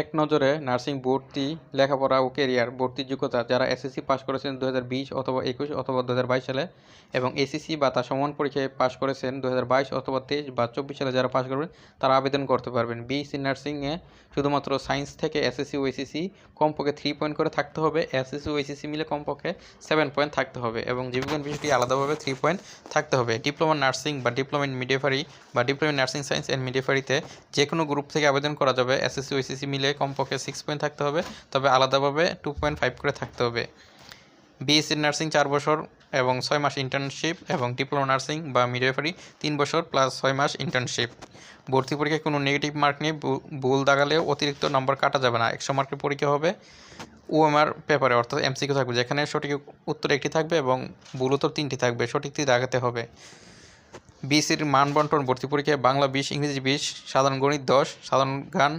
এক নজরে নার্সিং, ভর্তি, লেখাপড়া ও কেরিয়ার ভর্তির যোগ্যতা যারা এসএসসি পাস করেছেন দু হাজার বিশ অথবা একুশ অথবা দু হাজার বাইশ সালে এবং এসএসসি বা তার সমান পরীক্ষায় পাস করেছেন দু হাজার বাইশ অথবা তেইশ বা চব্বিশ সালে যারা পাস করবেন, তারা আবেদন করতে পারবেন। বিএসসি নার্সিংয়ে শুধুমাত্র সায়েন্স থেকে এসএসসি ও এসএসসি কমপক্ষে থ্রি পয়েন্ট করে থাকতে হবে। এসএসসি ও এসএসসি মিলে কমপক্ষে সেভেন পয়েন্ট থাকতে হবে এবং জীববিজ্ঞান বিষয়টি আলাদাভাবে থ্রি পয়েন্ট থাকতে হবে। ডিপ্লোমা নার্সিং বা ডিপ্লোমা ইন মিডিয়াফারি বা ডিপ্লোমা নার্সিং সায়েন্স অ্যান্ড মিডিয়াফারিতে যে কোনো গ্রুপ থেকে আবেদন করা যাবে। এসএসসি ও এসএসসি মিলে কমপক্ষে সিক্স পয়েন্ট থাকতে হবে, তবে আলাদাভাবে টু পয়েন্ট ফাইভ করে থাকতে হবে। বিএসসি নার্সিং চার বছর এবং ছয় মাস ইন্টার্নশিপ এবং ডিপ্লোমা নার্সিং বা মিডিয়াফারি তিন বছর প্লাস ছয় মাস ইন্টার্নশিপ ভর্তি পরীক্ষায় কোনো নেগেটিভ মার্ক নিয়ে ভুল দাগালেও অতিরিক্ত নম্বর কাটা যাবে না একশো মার্কের পরীক্ষা হবে ওএমআর পেপারে অর্থাৎ এমসিকিউ থাকবে, যেখানে সঠিক উত্তর একটি থাকবে এবং ভুল উত্তর তিনটি থাকবে, সঠিকটি দাগাতে হবে। বিসির মান বন্টন ভর্তি পরীক্ষায় বাংলা বিশ, ইংরেজি বিশ, সাধারণ গণিত দশ, সাধারণ গান